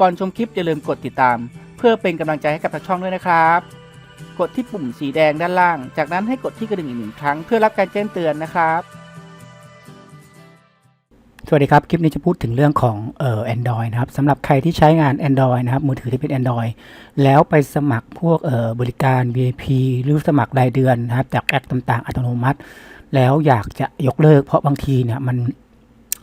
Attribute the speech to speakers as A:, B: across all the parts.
A: ก่อนชมคลิปอย่าลืมกดติดตาม เพื่อเป็นกำลังใจให้กับทางช่องด้วยนะครับ กดที่ปุ่มสีแดงด้านล่าง จากนั้นให้กดที่กระดิ่งอีกหนึ่งครั้งเพื่อรับการแจ้งเตือนนะครับ
B: สวัสดีครับ คลิปนี้จะพูดถึงเรื่องของเอ่อ Android นะครับสำหรับใครที่ใช้งาน Android นะครับมือถือที่เป็น Android แล้วไปสมัครพวกเอ่อบริการ VIP หรือสมัครรายเดือนนะครับจากแอปต่างๆ อัตโนมัติ แล้วอยากจะยกเลิกเพราะบางทีเนี่ยมัน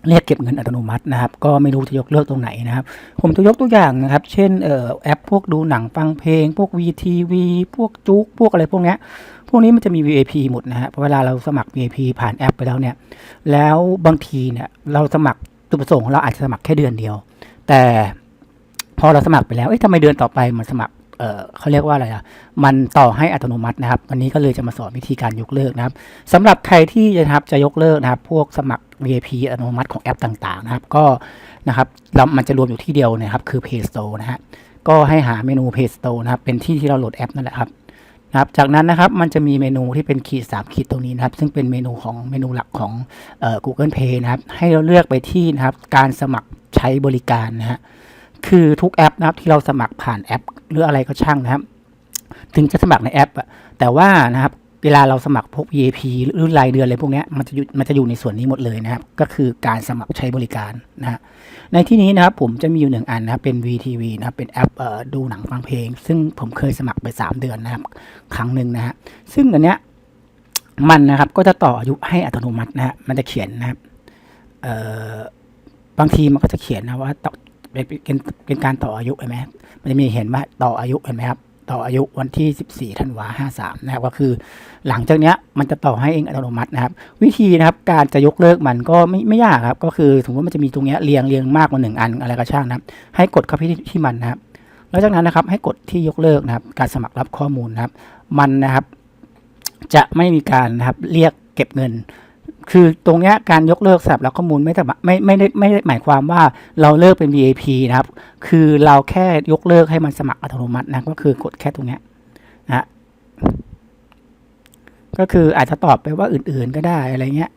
B: เรียกเก็บเงินอัตโนมัตินะครับ ก็ไม่รู้จะยกเลิกตรงไหนนะครับ ผมจะยกตัวอย่างนะครับ เช่นเอ่อแอปพวกดูหนังฟังเพลง พวก VTV พวกจุกพวกอะไรพวกเนี้ยพวกนี้มันจะมี VIP หมดนะฮะเพราะเวลาเราสมัคร VIP ผ่านแอปไปแล้วเนี่ย แล้วบางทีเนี่ยเราสมัครจุดประสงค์ของเราอาจจะสมัครแค่เดือนเดียว แต่พอเราสมัครไปแล้วเอ๊ะทำไมเดือนต่อไปมันสมัครเออเขาเรียกว่าอะไรอะ มันต่อให้อัตโนมัตินะครับ วันนี้ก็เลยจะมาสอนวิธีการยกเลิกนะครับสำหรับใครที่จะนะครับจะยกเลิกนะครับ พวกสมัคร VIP อัตโนมัติของแอปต่างๆนะครับ ก็นะครับเรามันจะรวมอยู่ที่เดียวนะครับ คือ Play Store นะฮะ ก็ให้หาเมนู Play Store นะครับ เป็นที่ที่เราโหลดแอปนั่นแหละครับนะครับ จากนั้นนะครับ มันจะมีเมนูที่เป็นขีด3ขีดตรงนี้นะครับ ซึ่งเป็นเมนูของเมนูหลักของเอ่อ Google Play นะครับ ให้เราเลือกไปที่นะครับ การสมัครใช้บริการนะฮะ คือทุกแอปนะครับที่เราสมัครผ่านแอป หรืออะไรก็ช่างนะครับ ถึงจะสมัครในแอปอะแต่ว่านะครับ เวลาเราสมัครพวก VIP หรือรายเดือนอะไรพวกนี้มันจะอยู่มันจะอยู่ในส่วนนี้หมดเลยนะครับ ก็คือการสมัครใช้บริการนะฮะในที่นี้นะครับผมจะมีอยู่หนึ่งอันนะครับเป็น VTV นะครับเป็นแอปออดูหนังฟังเพลง ซึ่งผมเคยสมัครไป 3 เดือนนะครับ ครั้งหนึ่งนะฮะซึ่งอันเนี้ยมันนะครับก็จะต่ออายุให้อัตโนมัตินะฮะมันจะเขียนนะครับเอ่อบางทีมันก็จะเขียนนะว่าต่อเป็นเป็นการต่ออายุเห็นไหมมันจะมีเห็นว่าต่ออายุเห็นไหมครับ ต่ออายุวันที่ 14ธันวา53นะครับก็คือ หลังจากเนี้ยมันจะต่อให้เองอัตโนมัตินะครับ วิธีนะครับการจะยกเลิกมันก็ไม่ไม่ยากครับ ก็คือสมมติว่ามันจะมีตรงเนี้ยเรียงเรียงมากกว่าหนึ่งอันอะไรก็ช่างนะครับ ให้กดเข้าไปที่ที่มันนะครับแล้วจากนั้นนะครับให้กดที่ยกเลิกนะครับ การสมัครรับข้อมูลนะครับ มันนะครับ จะไม่มีการนะครับเรียกเก็บเงิน คือตรงนี้การยกเลิกสับรับข้อมูลไม่ได้ไม่ไม่ได้ไม่ได้หมายความว่าเราเลิกเป็น VIP นะครับ คือเราแค่ยกเลิกให้มันสมัครอัตโนมัตินะก็คือกดแค่ตรงนี้นะก็คืออาจจะตอบไปว่าอื่นๆก็ได้อะไรเงี้ย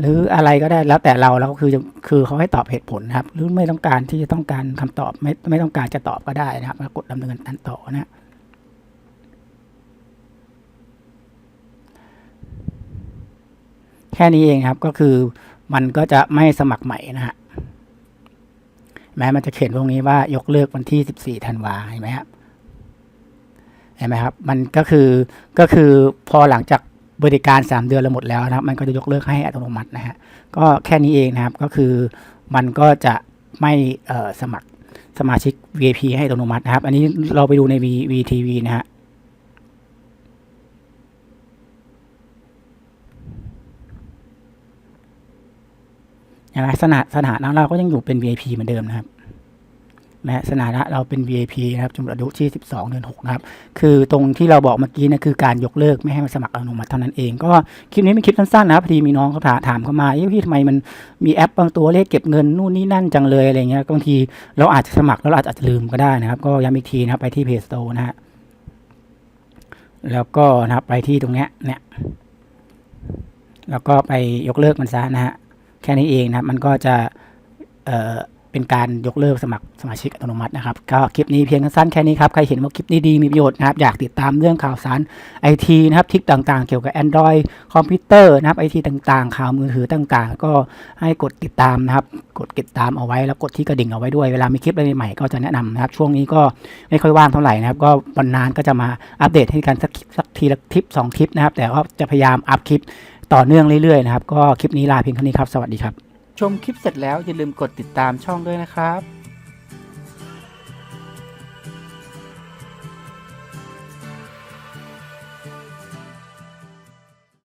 B: หรืออะไรก็ได้แล้วแต่เราแล้วคือคือเขาให้ตอบเหตุผลนะครับ หรือไม่ต้องการที่จะต้องการคำตอบไม่ไม่ต้องการจะตอบก็ได้นะครับกดดำเนินการต่อนะ แค่นี้เองครับก็คือมันก็จะไม่สมัครใหม่นะฮะแม้มันจะเขียนตรงนี้ว่ายกเลิกวันที่ 14ธันวาเห็นไหมครับเห็นไหมครับ มันก็คือก็คือพอหลังจากบริการ 3 เดือนเราหมดแล้วนะครับ มันก็จะยกเลิกให้อัตโนมัตินะฮะก็แค่นี้เองนะครับก็คือมันก็จะไม่สมัครสมาชิก VIP ให้อัตโนมัตินะครับ อันนี้เราไปดูใน VTV นะฮะ นไหมสถานะสถานะเราก็ยังอยู่เป็น VIP เหมือนเดิมนะครับนะสถานะเราเป็น VIP นะครับจำนวนอายุที่ 12 เดือน 6 นะครับ คือตรงที่เราบอกเมื่อกี้นะคือการยกเลิกไม่ให้มันสมัครอัตโนมัติเท่านั้นเอง ก็คลิปนี้เป็นคลิปสั้นๆนะครับพอดีมีน้องเขาถามถามเข้ามาเอ้ยพี่ทำไมมันมีแอปบางตัวเลขเก็บเงินนู่นนี่นั่นจังเลยอะไรเงี้ยบางทีเราอาจจะสมัครแล้วเราอาจจะลืมก็ได้นะครับ ก็ย้ำอีกทีนะครับไปที่ Play Store นะฮะแล้วก็นะครับไปที่ตรงเนี้ยเนี่ยแล้วก็ไปยกเลิกมันซะนะฮะ แค่นี้เองนะครับมันก็จะเเป็นการยกเลิกสมัครสมาชิกอัตโนมัตินะครับก็คลิปนี้เพียงสั้นแค่นี้ครับ ใครเห็นว่าคลิปนี้ดีมีประโยชน์นะครับ อยากติดตามเรื่องข่าวสารไอทีนะครับทิกต่างๆ เกี่ยวกับ Android คอมพิวเตอร์นะครับไอทีต่างๆ ข่าวมือถือต่างๆ ก็ให้กดติดตามนะครับ กดติดตามเอาไว้แล้วกดที่กระดิ่งเอาไว้ด้วยเวลามีคลิปอะไรใหม่ๆก็จะแนะนำนะครับ ช่วงนี้ก็ไม่ค่อยว่างเท่าไหร่นะครับ ก็วันนานก็จะมาอัปเดตให้กันสักสักทีละคลิปสองคลิปนะครับ แต่ก็จะพยายามอัพคลิป ต่อเนื่องเรื่อยๆนะครับ ก็คลิปนี้ลาเพียงเท่านี้ครับ สวัสดีครับ
A: ชมคลิปเสร็จแล้วอย่าลืมกดติดตามช่องด้วยนะครับ